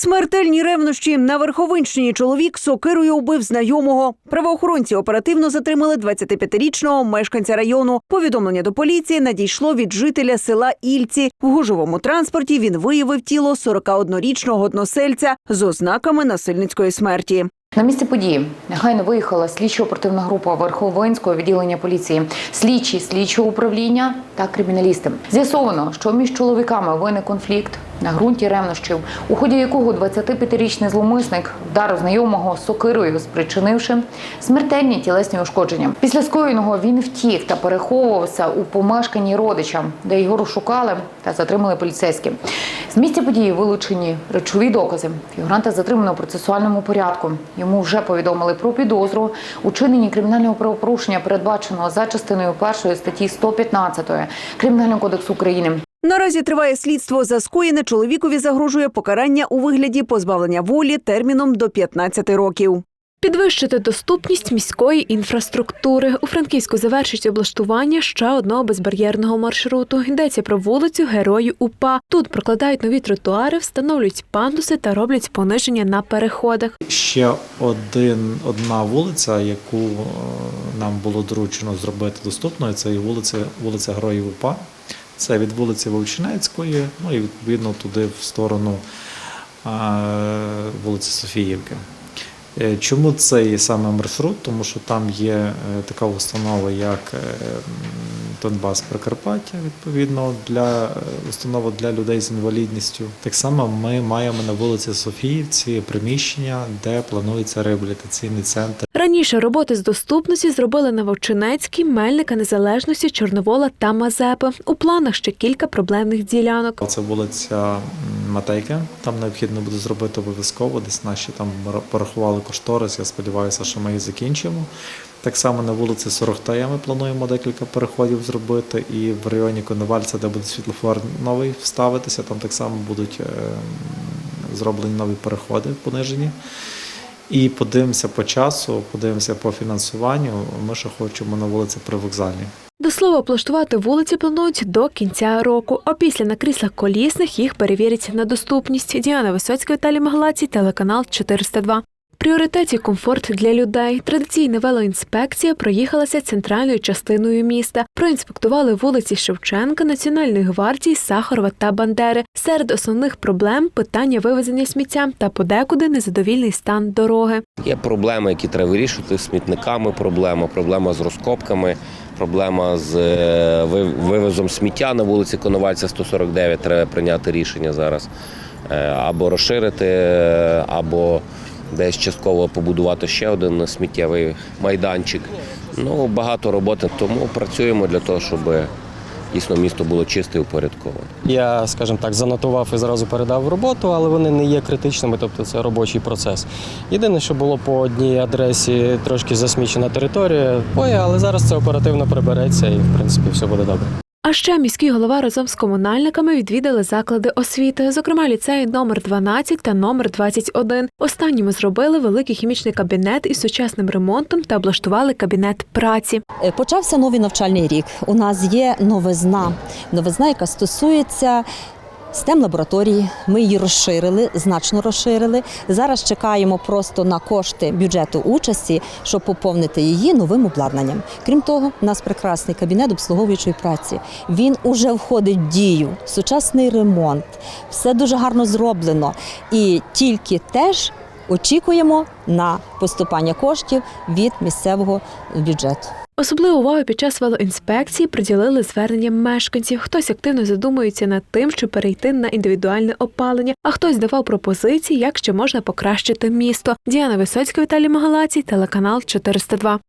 Смертельні ревнощі на Верховинщині чоловік сокирою убив знайомого. Правоохоронці оперативно затримали 25-річного мешканця району. Повідомлення до поліції надійшло від жителя села Ільці. В гужовому транспорті він виявив тіло 41-річного односельця з ознаками насильницької смерті. На місце події негайно виїхала слідчо-оперативна група Верховинського відділення поліції, слідчі слідчого управління та криміналісти. З'ясовано, що між чоловіками виник конфлікт на ґрунті ревнощів, у ході якого 25-річний зловмисник вдарив знайомого сокирою, спричинивши смертельні тілесні ушкодження. Після скоєного він втік та переховувався у помешканні родича, де його розшукали та затримали поліцейські. З місця події вилучені речові докази. Фігуранта затримано у процесуальному порядку. Йому вже повідомили про підозру у кримінального правопорушення, передбаченого за частиною першої статті 115 Кримінального кодексу України. Наразі триває слідство за скоєне. Чоловікові загрожує покарання у вигляді позбавлення волі терміном до 15 років. Підвищити доступність міської інфраструктури. У Франківську завершить облаштування ще одного безбар'єрного маршруту. Йдеться про вулицю Героїв УПА. Тут прокладають нові тротуари, встановлюють пандуси та роблять пониження на переходах. Ще один, одна вулиця, яку е, нам було доручено зробити доступною, це і вулиця, вулиця Героїв УПА. Це від вулиці Вовчинецької, ну і відповідно туди в сторону вулиці Софіївки. Е, Чому цей саме маршрут? Тому що там є е, така установа, як е, Донбас Прикарпаття, відповідно, для установа для людей з інвалідністю. Так само ми маємо на вулиці Софіївці приміщення, де планується реабілітаційний центр. Раніше роботи з доступності зробили на Вовчинецькій, Мельника Незалежності, Чорновола та Мазепи. У планах ще кілька проблемних ділянок. Це вулиця Матейки. Там необхідно буде зробити обов'язково. Десь наші там порахували кошторис. Я сподіваюся, що ми їх закінчимо. Так само на вулиці Сорохтая ми плануємо декілька переходів зробити. І в районі Коновальця, де буде світлофор новий вставитися, там так само будуть е, зроблені нові переходи понижені. І подивимося по часу, подивимося по фінансуванню. Ми ще хочемо на вулиці Привокзальній. До слова, облаштувати вулиці планують до кінця року. А після на кріслах колісних їх перевірять на доступність. Діана Висоцька, Віталій Маглаці, телеканал 402. В пріоритеті комфорт для людей. Традиційна велоінспекція проїхалася центральною частиною міста. Проінспектували вулиці Шевченка, Національної гвардії, Сахарова та Бандери. Серед основних проблем питання вивезення сміття та подекуди незадовільний стан дороги. Є проблеми, які треба вирішувати з смітниками. Проблема, проблема з розкопками, проблема з е, вивозом сміття на вулиці Коновальця 149. Треба прийняти рішення зараз Е, або розширити, е, або десь частково побудувати ще один сміттєвий майданчик. Ну багато роботи, тому працюємо для того, щоб дійсно місто було чисте і упорядковане. Я, скажімо так, занотував і зразу передав роботу, але вони не є критичними, тобто це робочий процес. Єдине, що було по одній адресі трошки засмічена територія, але зараз це оперативно прибереться і в принципі все буде добре. А ще міський голова разом з комунальниками відвідали заклади освіти, зокрема ліцеї номер 12 та номер 21. Останніми зробили великий хімічний кабінет із сучасним ремонтом та облаштували кабінет праці. Е, Почався новий навчальний рік. У нас є новизна. Новизна, яка стосується stem лабораторії. Ми її розширили, значно розширили. Зараз чекаємо просто на кошти бюджету участі, щоб поповнити її новим обладнанням. Крім того, у нас прекрасний кабінет обслуговуючої праці. Він уже входить в дію, сучасний ремонт, все дуже гарно зроблено. І тільки теж очікуємо на поступання коштів від місцевого бюджету. Особливу увагу під час велоінспекції приділили зверненням мешканців. Хтось активно задумується над тим, щоб перейти на індивідуальне опалення, а хтось давав пропозиції, як ще можна покращити місто. Діана Висоцька, Віталій Магалацій, телеканал 402.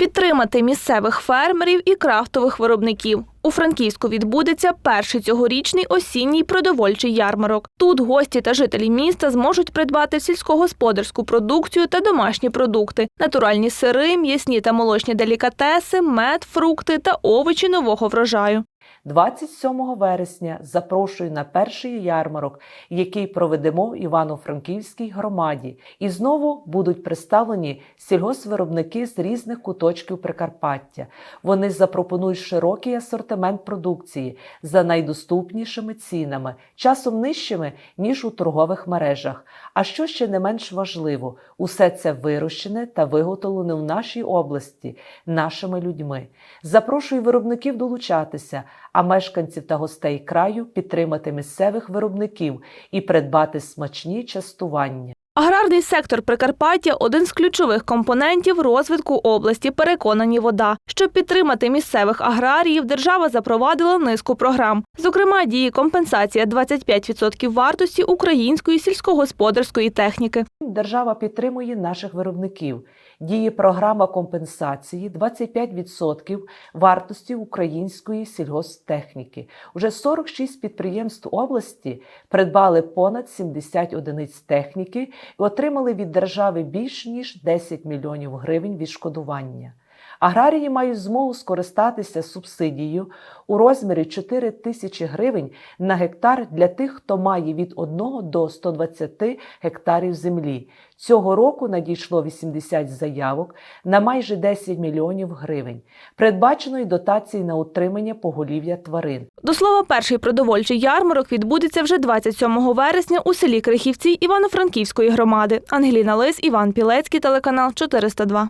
Підтримати місцевих фермерів і крафтових виробників. У Франківську відбудеться перший цьогорічний осінній продовольчий ярмарок. Тут гості та жителі міста зможуть придбати сільськогосподарську продукцію та домашні продукти, натуральні сири, м'ясні та молочні делікатеси, мед, фрукти та овочі нового врожаю. 27 вересня запрошую на перший ярмарок, який проведемо в Івано-Франківській громаді. І знову будуть представлені сільгоспвиробники з різних куточків Прикарпаття. Вони запропонують широкий асортимент продукції за найдоступнішими цінами, часом нижчими, ніж у торгових мережах. А що ще не менш важливо, усе це вирощене та виготовлене в нашій області нашими людьми. Запрошую виробників долучатися, а мешканців та гостей краю підтримати місцевих виробників і придбати смачні частування. Аграрний сектор Прикарпаття один з ключових компонентів розвитку області, переконані вода. Щоб підтримати місцевих аграріїв, держава запровадила низку програм. Зокрема, діє компенсація 25% вартості української сільськогосподарської техніки. Держава підтримує наших виробників. Діє програма компенсації 25% вартості української сільгосптехніки. Уже 46 підприємств області придбали понад 70 одиниць техніки і отримали від держави більш ніж 10 мільйонів гривень відшкодування. Аграрії мають змогу скористатися субсидією у розмірі 4 тисячі гривень на гектар для тих, хто має від 1 до 120 гектарів землі. Цього року надійшло 80 заявок на майже 10 мільйонів гривень. Передбачено й дотації на утримання поголів'я тварин. До слова, перший продовольчий ярмарок відбудеться вже 27 вересня у селі Крихівці Івано-Франківської громади. Ангеліна Лис, Іван Пілецький, телеканал 402.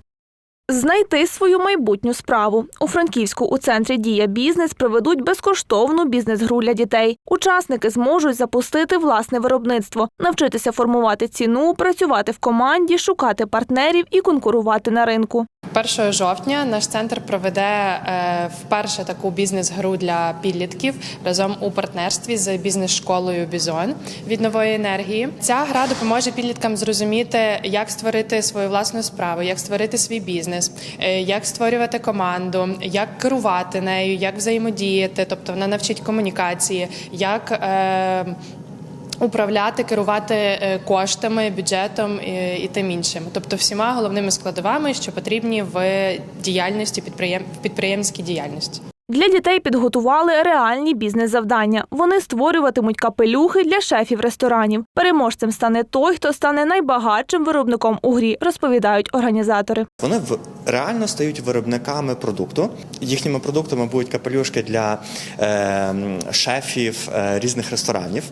Знайти свою майбутню справу у Франківську у центрі Дія бізнес проведуть безкоштовну бізнес-гру для дітей. Учасники зможуть запустити власне виробництво, навчитися формувати ціну, працювати в команді, шукати партнерів і конкурувати на ринку. 1 жовтня наш центр проведе е, вперше таку бізнес-гру для підлітків разом у партнерстві з бізнес-школою Бізон від нової енергії. Ця гра допоможе підліткам зрозуміти, як створити свою власну справу, як створити свій бізнес, е, як створювати команду, як керувати нею, як взаємодіяти. Тобто вона навчить комунікації, як е, управляти, керувати е, коштами, бюджетом і, і тим іншим, тобто всіма головними складовами, що потрібні в діяльності підприєм... в підприємницькій діяльності. Для дітей підготували реальні бізнес-завдання. Вони створюватимуть капелюхи для шефів ресторанів. Переможцем стане той, хто стане найбагатшим виробником у грі, розповідають організатори. Вони реально стають виробниками продукту. Їхніми продуктами будуть капелюшки для е, шефів е, різних ресторанів.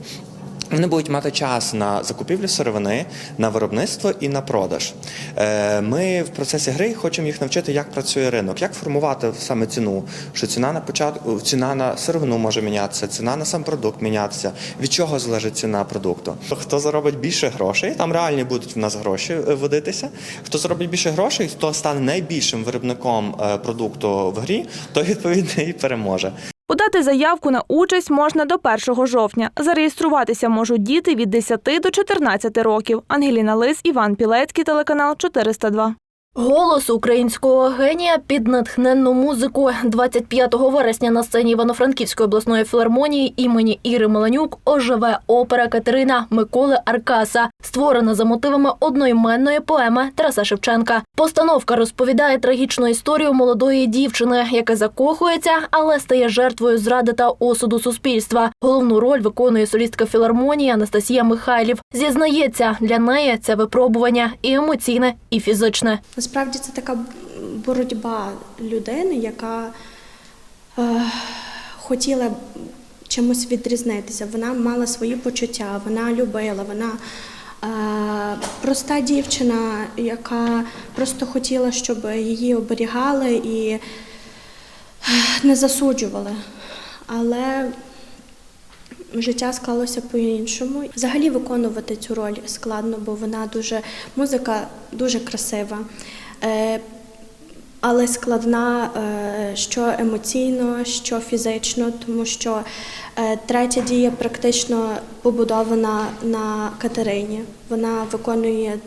Вони будуть мати час на закупівлю сировини, на виробництво і на продаж. Е, Ми в процесі гри хочемо їх навчити, як працює ринок, як формувати саме ціну. Що ціна на початку, ціна на сировину може мінятися, ціна на сам продукт мінятися. Від чого залежить ціна продукту? Хто заробить більше грошей, там реальні будуть в нас гроші е, водитися. Хто заробить більше грошей, хто стане найбільшим виробником е, продукту в грі, той відповідно і переможе. Подати заявку на участь можна до 1 жовтня. Зареєструватися можуть діти від 10 до 14 років. Ангеліна Лис, Іван Пілецький, телеканал 402. Голос українського генія під натхненну музику 25 вересня на сцені Івано-Франківської обласної філармонії імені Іри Меланюк оживе опера Катерина Миколи Аркаса, створена за мотивами одноіменної поеми Тараса Шевченка. Постановка розповідає трагічну історію молодої дівчини, яка закохується, але стає жертвою зради та осуду суспільства. Головну роль виконує солістка філармонії Анастасія Михайлів. Зізнається, для неї це випробування і емоційне, і фізичне. Насправді це така боротьба людини, яка е, хотіла чимось відрізнитися. Вона мала свої почуття, вона любила, вона е, проста дівчина, яка просто хотіла, щоб її оберігали і е, не засуджували. Але життя склалося по-іншому. Взагалі виконувати цю роль складно, бо вона дуже музика дуже красива. Е, але складна е, що емоційно, що фізично, тому що е, третя дія практично побудована на Катерині. Вона виконує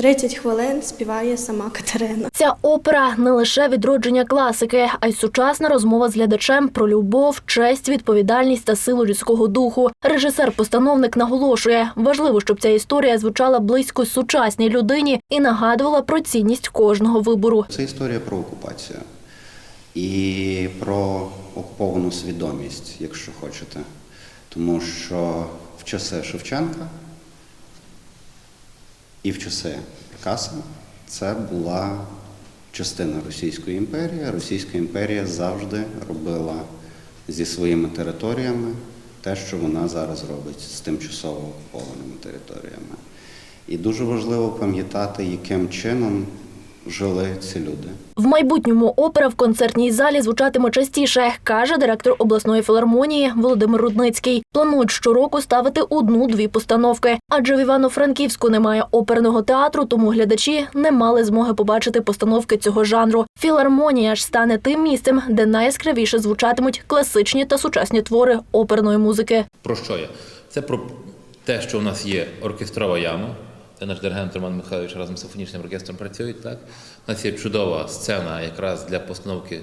30 хвилин, співає сама Катерина. Ця опера не лише відродження класики, а й сучасна розмова з глядачем про любов, честь, відповідальність та силу людського духу. Режисер-постановник наголошує, важливо, щоб ця історія звучала близько сучасній людині і нагадувала про цінність кожного вибору. Це історія про окупацію. і про окуповану свідомість, якщо хочете. Тому що в часи Шевченка і в часи Каса це була частина Російської імперії. Російська імперія завжди робила зі своїми територіями те, що вона зараз робить з тимчасово окупованими територіями. І дуже важливо пам'ятати, яким чином жили ці люди. В майбутньому опера в концертній залі звучатиме частіше, каже директор обласної філармонії Володимир Рудницький. Планують щороку ставити одну-дві постановки. Адже в Івано-Франківську немає оперного театру, тому глядачі не мали змоги побачити постановки цього жанру. Філармонія ж стане тим місцем, де найяскравіше звучатимуть класичні та сучасні твори оперної музики. Про що я? Це про те, що у нас є оркестрова яма, де наш диригент Роман Михайлович разом з симфонічним оркестром працюють. Так? У нас є чудова сцена якраз для постановки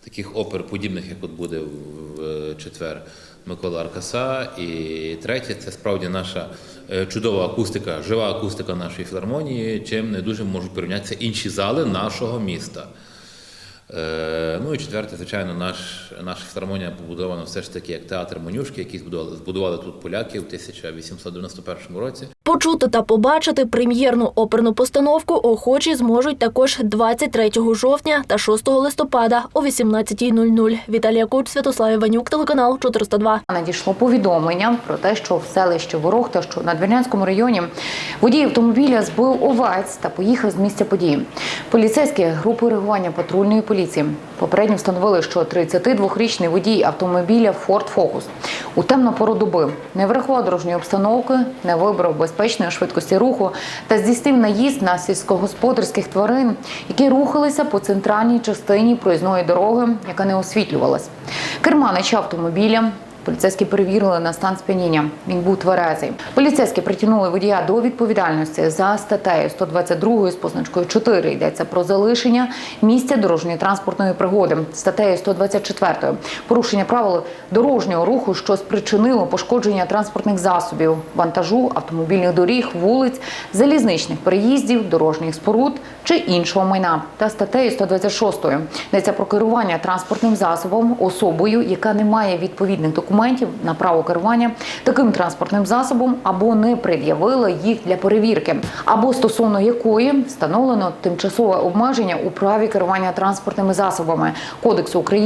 таких опер, подібних, як от буде в е, четвер Микола Аркаса. І третє це справді наша е, чудова акустика, жива акустика нашої філармонії, чим не дуже можуть порівнятися інші зали нашого міста. Е, Ну і четверте, звичайно, наш, наша філармонія побудована все ж таки як театр Монюшки, який збудували, збудували тут поляки в 1891 році. Почути та побачити прем'єрну оперну постановку охочі зможуть також 23 жовтня та 6 листопада о 18.00. Віталія Куч, Святослав Іванюк, телеканал 402. Надійшло повідомлення про те, що в селищі Ворохта, що на Двірнянському районі, водій автомобіля збив овець та поїхав з місця події. Поліцейські групи реагування патрульної поліції попередньо встановили, що 32-річний водій автомобіля Ford Focus у темну пору доби не врахував дорожньої обстановки, не вибрав безпечної швидкості руху та здійснив наїзд на сільськогосподарських тварин, які рухалися по центральній частині проїзної дороги, яка не освітлювалась. Керманич автомобіля Поліцейські перевірили на стан сп'яніння. Він був тверезий. Поліцейські притягнули водія до відповідальності за статтею 122 з позначкою 4. Йдеться про залишення місця дорожньої транспортної пригоди. Статтею 124 порушення правил дорожнього руху, що спричинило пошкодження транспортних засобів, вантажу, автомобільних доріг, вулиць, залізничних переїздів, дорожніх споруд чи іншого майна. Та статтею 126 йдеться про керування транспортним засобом особою, яка не має відповідних документів на право керування таким транспортним засобом або не пред'явила їх для перевірки, або стосовно якої встановлено тимчасове обмеження у праві керування транспортними засобами Кодексу України